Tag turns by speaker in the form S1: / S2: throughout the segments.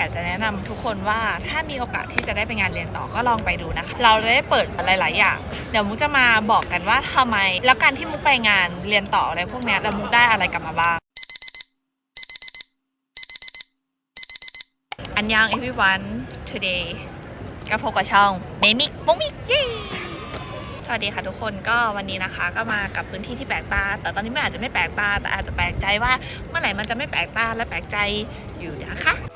S1: อยากจะแนะนำทุกคนว่าถ้ามีโอกาสที่จะได้ไปงานเรียนต่อก็ลองไปดูนะคะ เราได้เปิดหลาย ๆ อย่าง เดี๋ยวมุกจะมาบอกกันว่าทำไม แล้วการที่มุกไปงานเรียนต่ออะไรพวกเนี้ยแล้วมุกได้อะไรกลับมาบ้างอันยัง everyone today ก็พบกับช่องเมมิกมุกมิกเย้สวัสดีค่ะทุกคนก็วันนี้นะคะ ก็มากับพื้นที่ที่แปลกตา แต่ตอนนี้มันอาจจะไม่แปลกตา แต่อาจจะแปลกใจว่าเมื่อไหร่มันจะไม่แปลกตาและแปลกใจอยู่นะคะ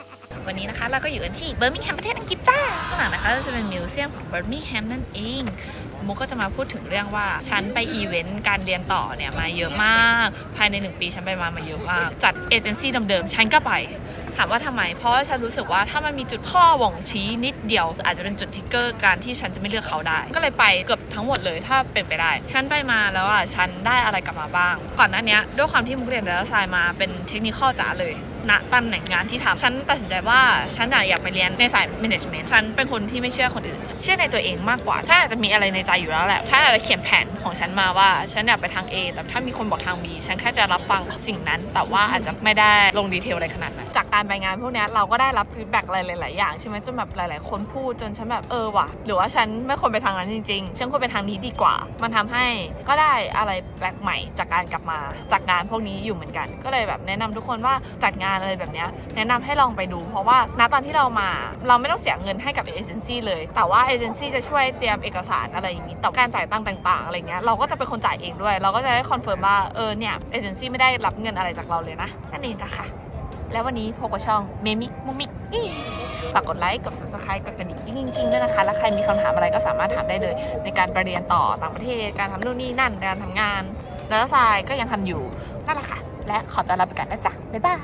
S1: วันนี้นะคะเราก็อยู่กันที่เบอร์มิงแฮมประเทศอังกฤษจ้าข้างหลังนะคะก็จะเป็นมิวเซียมของเบอร์มิงแฮมนั่นเองมุกก็จะมาพูดถึงเรื่องว่า ฉันไปอีเวนต์การเรียนต่อเนี่ยมาเยอะมาก ภายในหนึ่งปีฉันไปมามาเยอะมาก จัดเอเจนซี่เดิมๆฉันก็ไป ถามว่าทำไม เพราะฉันรู้สึกว่าถ้ามันมีจุดข้อบ่งชี้นิดเดียว อาจจะเป็นจุดทิกเกอร์การที่ฉันจะไม่เลือกเขาได้ ก็เลยไปเกือบทั้งหมดเลยถ้าเป็นไปได้ ฉันไปมาแล้วอะฉันได้อะไรกลับมาบ้าง ก่อนหน้าเนี้ยด้วยความที่มุกเรียนดาราไซน์มาเป็นเทคนิคจ๋าเลย ณตำแหน่งงานที่ทำฉันตัดสินใจว่าฉันอยากไปเรียนในสาย management ฉันเป็นคนที่ไม่เชื่อคนอื่น เชื่อในตัวเองมากกว่าถ้าอาจจะมีอะไรในใจอยู่แล้วแหละ ฉันอาจจะเขียนแผนของฉันมาว่า ฉันอยากไปทาง A แต่ถ้ามีคนบอกทาง B ฉันแค่จะรับฟังสิ่งนั้น แต่ว่าอาจจะไม่ได้ลงดีเทลอะไรขนาดนั้น จากการไปงานพวกนี้เราก็ได้รับฟีดแบ็กอะไรหลาย ๆ อย่างใช่ไหมจนแบบหลาย ๆ คนพูดจนฉันแบบเออว่ะ หรือว่าฉันไม่ควรไปทางนั้นจริง ๆ ฉันควรไปทางนี้ดีกว่า มันทำให้ก็ได้อะไรแปลกใหม่จากการกลับมาจากงานพวกนี้อยู่เหมือนกัน ก็เลยแบบแนะนำทุกคนว่าจัดงานอะไรแบบนี้แนะนำให้ลองไปดู เพราะว่าณตอนที่เรามาเราไม่ต้องเสียเงินให้กับเอเจนซี่เลย แต่ว่าเอเจนซี่จะช่วยเตรียมเอกสารอะไรอย่างนี้แต่การจ่ายตังค์ต่างๆอะไรเงี้ยเราก็จะเป็นคนจ่ายเองด้วย เราก็จะได้คอนเฟิร์มว่าเออเนี่ยเอเจนซี่ไม่ได้รับเงินอะไรจากเราเลยนะนั่นเองนะคะแล้ววันนี้พบกับช่องเมมิกมุมิกอี้ฝากกดไลค์กด subscribe กดกระดิ่งกิ้งๆด้วยนะคะ แล้วใครมีคำถามอะไรก็สามารถถามได้เลย ในการไปเรียนต่อต่างประเทศ การทำนู่นนี่นั่น การทำงาน แล้วทรายก็ยังทำอยู่นั่นแหละค่ะ และขอตัวลาไปก่อนนะจ๊ะ บ๊ายบาย